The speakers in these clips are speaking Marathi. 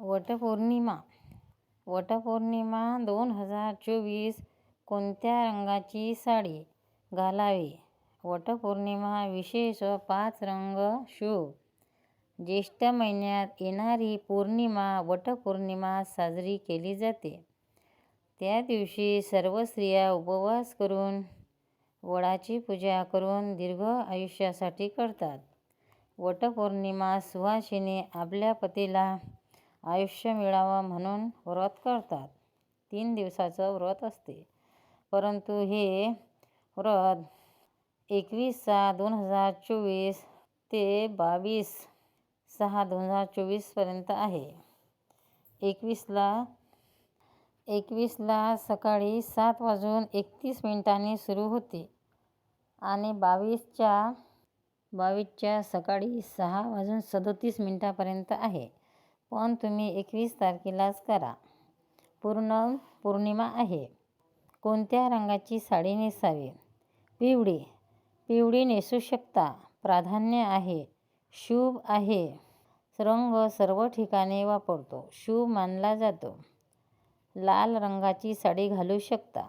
वटपौर्णिमा. वटपौर्णिमा दोन हजार चोवीस कोणत्या रंगाची साडी घालावी? वटपौर्णिमा विशेष पाच रंग शुभ ज्येष्ठ महिन्यात येणारी पौर्णिमा वटपौर्णिमा साजरी केली जाते. त्या दिवशी सर्व स्त्रिया उपवास करून वडाची पूजा करून दीर्घ आयुष्यासाठी करतात. वटपौर्णिमा सुवासिनी आपल्या पतीला आयुष्य मिळावं म्हणून व्रत करतात. तीन दिवसाचं व्रत असते. परंतु हे व्रत एकवीस सहा दोन हजार चोवीस ते बावीस सहा दोन हजार चोवीसपर्यंत आहे. एकवीसला एकवीसला सकाळी सात वाजून एकतीस मिनिटांनी सुरू होते आणि बावीसच्या बावीसच्या सकाळी सहा वाजून सदोतीस मिनिटापर्यंत आहे. पण तुम्ही एकवीस तारखेलाच करा. पूर्ण पौर्णिमा आहे. कोणत्या रंगाची साडी नेसावी? पिवळी. पिवळी नेसू शकता. प्राधान्य आहे. शुभ आहे. रंग सर्व ठिकाणी वापरतो. शुभ मानला जातो. लाल रंगाची साडी घालू शकता.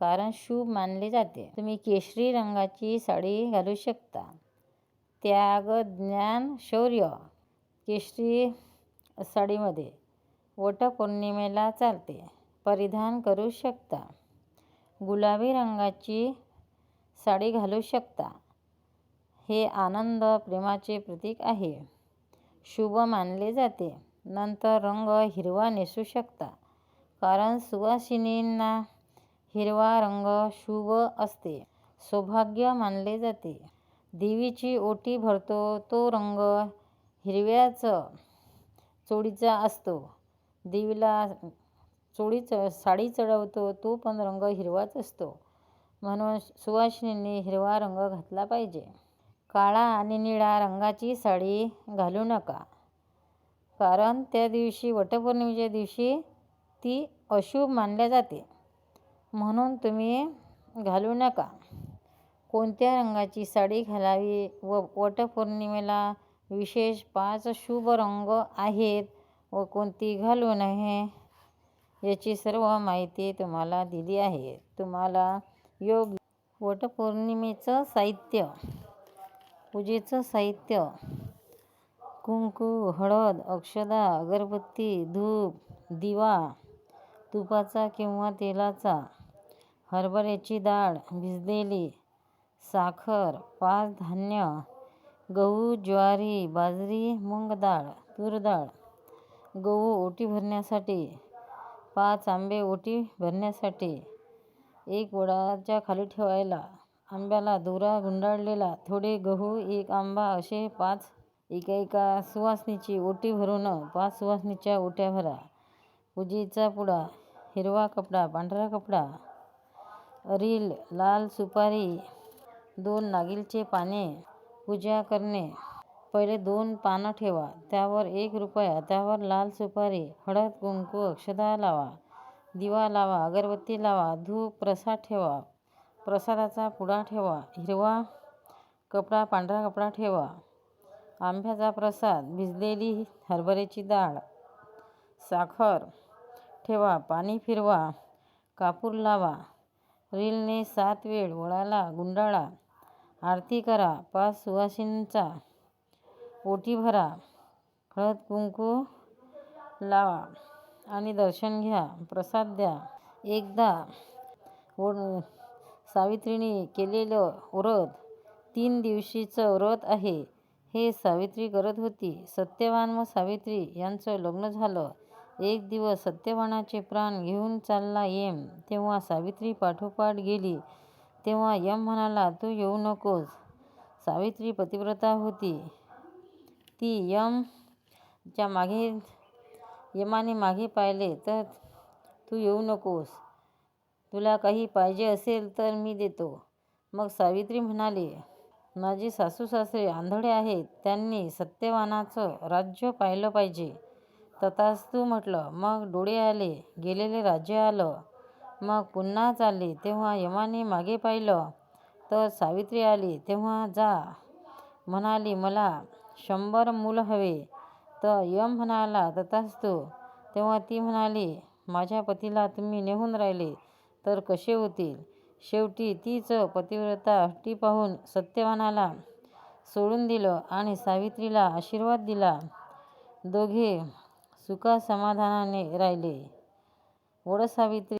कारण शुभ मानले जाते. तुम्ही केशरी रंगाची साडी घालू शकता. त्याग ज्ञान शौर्य. केशरी साडीमध्ये. वटपौर्णिमेला चालते. परिधान करू शकता. गुलाबी रंगाची साडी घालू शकता. हे आनंद प्रेमाचे प्रतीक आहे. शुभ मानले जाते. नंतर रंग हिरवा नेसू शकता. कारण सुवासिनींना हिरवा रंग शुभ असते. सौभाग्य मानले जाते. देवीची ओटी भरतो तो रंग हिरव्याचं चोळीचा असतो. देवीला चोळी साडी चढवतो तो पण रंग हिरवाच असतो. म्हणून सुवासिनींनी हिरवा रंग घातला पाहिजे. काळा आणि निळ्या रंगाची साडी घालू नका. कारण त्या दिवशी वटपौर्णिमेच्या दिवशी ती अशुभ मानल्या जाते. म्हणून तुम्ही घालू नका. कोणत्या रंगाची साडी घालावी व वटपौर्णिमेला विशेष पाच शुभ रंग आहेत व कोणती घालू नये याची सर्व माहिती तुम्हाला दिली आहे. तुम्हाला योग वटपौर्णिमेचं साहित्य पूजेचं साहित्य कुंकू हळद अक्षदा अगरबत्ती धूप दिवा तुपाचा किंवा तेलाचा हरभऱ्याची डाळ भिजलेली साखर पाच धान्य गहू ज्वारी बाजरी मूग डाळ तूर डाळ गहू ओटी भरण्यासाठी पाच आंबे ओटी भरण्यासाठी एक वडाच्या खाली ठेवायला आंब्याला दोरा गुंडाळलेला थोडे गहू एक आंबा असे पाच एका एका सुवासिनीची ओटी भरून पाच सुवासिनीच्या ओट्या भरा. पूजेचा पुडा हिरवा कपडा पांढरा कपडा. अरील लाल सुपारी दोन नागिलचे पाने पूजा करणे. पहिले दोन पानं ठेवा. त्यावर एक रुपया त्यावर लाल सुपारी हळद कुंकू अक्षदा लावा. दिवा लावा अगरबत्ती लावा धूप प्रसाद ठेवा. प्रसादाचा पुडा ठेवा. हिरवा कपडा पांढरा कपडा ठेवा. आंब्याचा प्रसाद भिजलेली हरभऱ्याची डाळ. साखर ठेवा. पाणी फिरवा. कापूर लावा. रीलने सात वेळ वळाला गुंडाळा. आरती करा. पाच सुवासिनींचा ओटी भरा. हळद कुंकू लावा आणि दर्शन घ्या. प्रसाद द्या. एकदा सावित्रीने केलेलं व्रत तीन दिवशीचं व्रत आहे. हे सावित्री करत होती. सत्यवान व सावित्री यांचं लग्न झालं. एक दिवस सत्यवानाचे प्राण घेऊन चालला येम. तेव्हा सावित्री पाठोपाठ गेली. तेव्हा यम म्हणाला तू येऊ नकोस. सावित्री पतिव्रता होती. ती यम च्या मागे यमाने मागे पाहिले तर तू येऊ नकोस. तुला काही पाहिजे असेल तर मी देतो. मग सावित्री म्हणाली माझे सासू सासरे आंधळे आहेत. त्यांनी सत्यवानाचं राज्य पाहिलं पाहिजे. तथास्तु म्हटलं मग डोळे आले गेलेले राज्य आलं. मग पुन्हा चालली. तेव्हा यमाने मागे पाहिलं. तर सावित्री आली. तेव्हा जा. म्हणाली मला शंभर मूल हवे. तर यम म्हणाला तथास्तु. तेव्हा ती म्हणाली माझ्या पतीला तुम्ही नेहून राहिले तर कसे होतील? शेवटी तीच पतिव्रता हट्टी पाहून सत्यवानाला सोडून दिलं आणि सावित्रीला आशीर्वाद दिला. दोघे सुखासमाधानाने राहिले. वटसावित्री